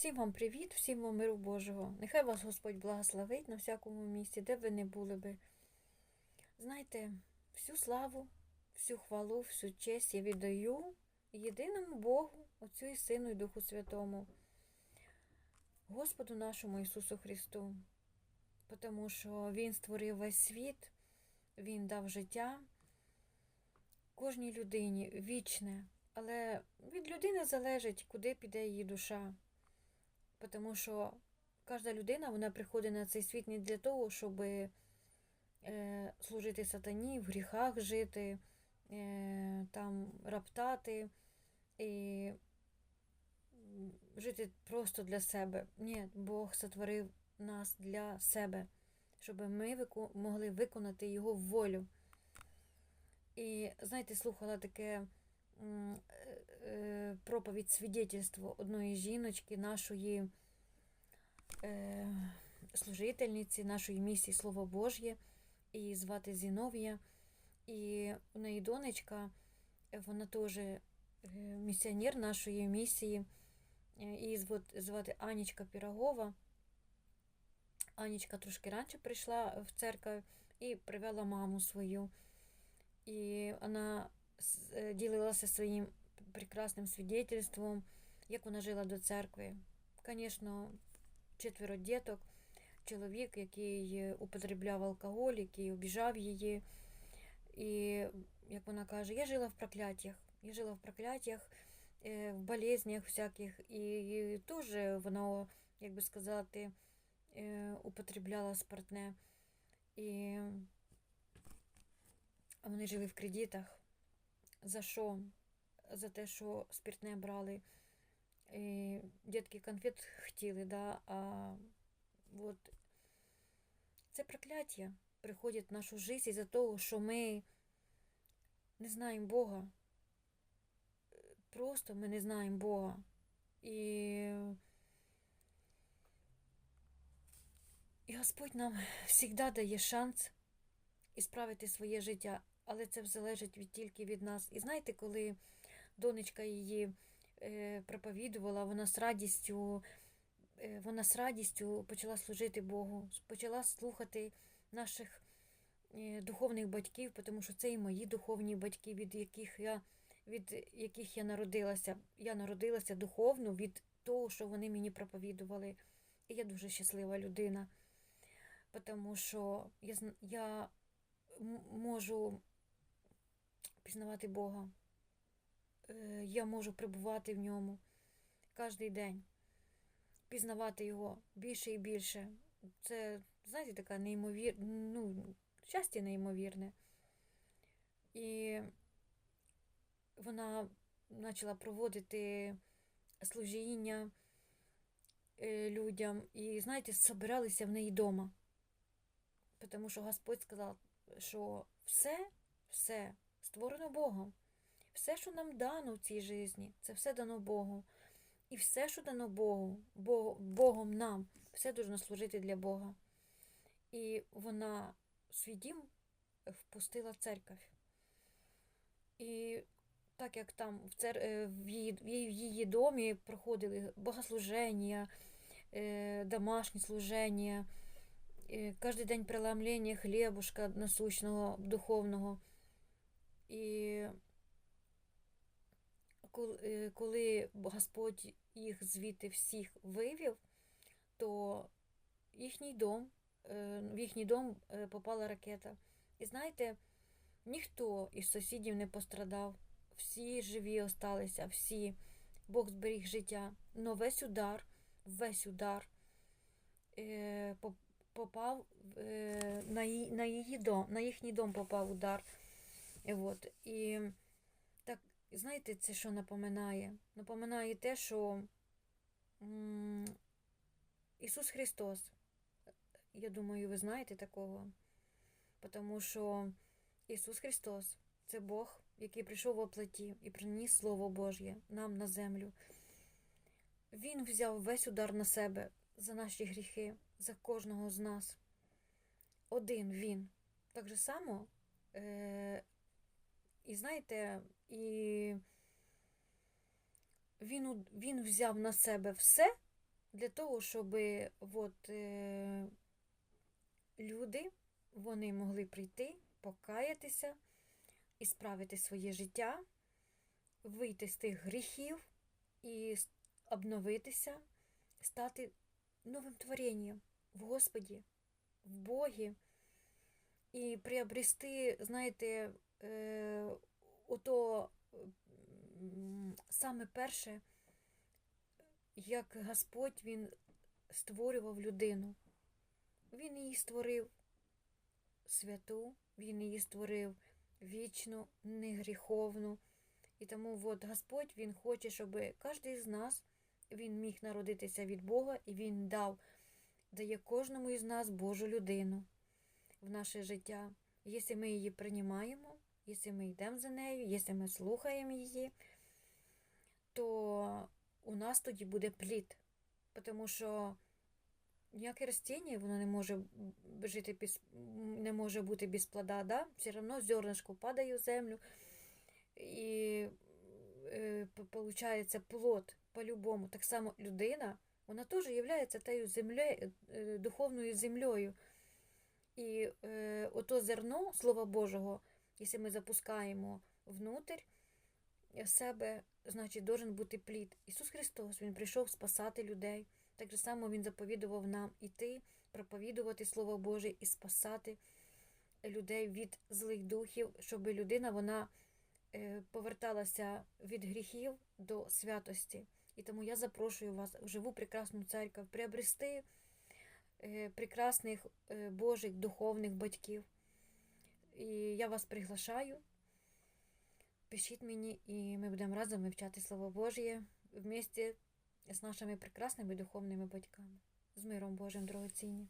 Всім вам привіт, всім вам миру Божого. Нехай вас Господь благословить на всякому місці, де б ви не були би. Знаєте, всю славу, всю хвалу, всю честь я віддаю єдиному Богу, Отцю і Сину і Духу Святому, Господу нашому Ісусу Христу, тому що Він створив весь світ, Він дав життя кожній людині вічне. Але від людини залежить, куди піде її душа. Тому що кожна людина вона приходить на цей світ не для того, щоб е, служити сатані, в гріхах жити, е, там раптати і жити просто для себе. Ні, Бог сотворив нас для себе, щоб ми вику- могли виконати Його волю. І, знаєте, слухала таке проповідь свідетельство одної жіночки, нашої е, служительниці, нашої місії Слово Божє, її звати Зіновія. І у неї донечка, е, вона теж е, місіонер нашої місії, е, її звати Анічка Пірогова. Анічка трошки раніше прийшла в церкву і привела маму свою. І вона е, ділилася своїм прекрасним свідетельством, як вона жила до церкви. Звісно, четверо діток, чоловік, який е, употребляв алкоголь, який обіжав її. І, як вона каже, я жила в прокляттях. Я жила в прокляттях, е, в болезнях всяких, і теж вона, як би сказати, употребляла спиртне. І вони жили в кредитах. За що? За те, що спиртне брали. І дітки конфет хотіли, да, а от це прокляття приходить в нашу життя із-за того, що ми не знаємо Бога. Просто ми не знаємо Бога. І, і Господь нам завжди дає шанс ісправити своє життя, але це залежить від, тільки від нас. І знаєте, коли донечка її е, проповідувала, вона з радістю, е, вона з радістю почала служити Богу, почала слухати наших е, духовних батьків, тому що це і мої духовні батьки, від яких я, від яких я народилася. Я народилася духовно від того, що вони мені проповідували. І я дуже щаслива людина, тому що я, я можу пізнавати Бога. Е, Я можу пребувати в ньому кожен день, пізнавати його більше і більше. Це, знаєте, така неймовірна, ну, щастя неймовірне. І вона почала проводити служіння е, людям. І, знаєте, збиралися в неї вдома. Тому що Господь сказав, що все, все створено Богом. Все, що нам дано в цій житті, це все дано Богу. І все, що дано Богу, Богом нам, все должно служити для Бога. І вона в свій дім впустила церковь. І так як там в, цер... е, в, її... в її- домі проходили богослуження, е, домашні служення, е, кожен день преломлення хлібушка насущного, духовного. І е, коли Господь їх звідти всіх вивів, то їхній дом, е, в їхній дом е, попала ракета. І знаєте, ніхто із сусідів не пострадав, всі живі осталися, всі. Бог зберіг життя. Но весь удар, весь удар попав на, на її дом, на їхній дом попав удар. І, от, і так, знаєте, це що напоминає? Напоминає те, що Ісус Христос, я думаю, ви знаєте такого, тому що Ісус Христос це Бог, який прийшов во плоті і приніс Слово Божє нам на землю. Він взяв весь удар на себе за наші гріхи, за кожного з нас. Один він. Так же само, е, і знаєте, і він, він взяв на себе все, для того, щоб от, е, люди вони могли прийти, покаятися і справити своє життя, вийти з тих гріхів і обновитися, стати новим творінням в Господі, в Богі і приобрести, знаєте, е, ото саме перше, як Господь Він створював людину. Він її створив святу, Він її створив вічну, негріховну. І тому от Господь Він хоче, щоб кожен з нас він міг народитися від Бога, і Він дав, дає кожному із нас Божу людину в наше життя. Якщо ми її приймаємо, якщо ми йдемо за нею, якщо ми слухаємо її, то у нас тоді буде плід. Тому що ніяке ростіння воно не може жити без, не може бути без плода, да? все одно зернышко падає в землю, і е, виходить плод по-любому. Так само людина, вона теж є тією землею, е, духовною землею. І е, ото зерно Слова Божого, якщо ми запускаємо внутрь себе, значить, должен бути плід. Ісус Христос, Він прийшов спасати людей. Так же само Він заповідував нам іти, проповідувати Слово Боже і спасати людей від злих духів, щоб людина вона е, поверталася від гріхів до святості. І тому я запрошую вас в живу прекрасну церкву приобрести е, прекрасних е, Божих духовних батьків. І я вас приглашаю. Пишіть мені, і ми будемо разом вивчати Слово Божє вместе з нашими прекрасними духовними батьками. З миром Божим, дорогоцінні.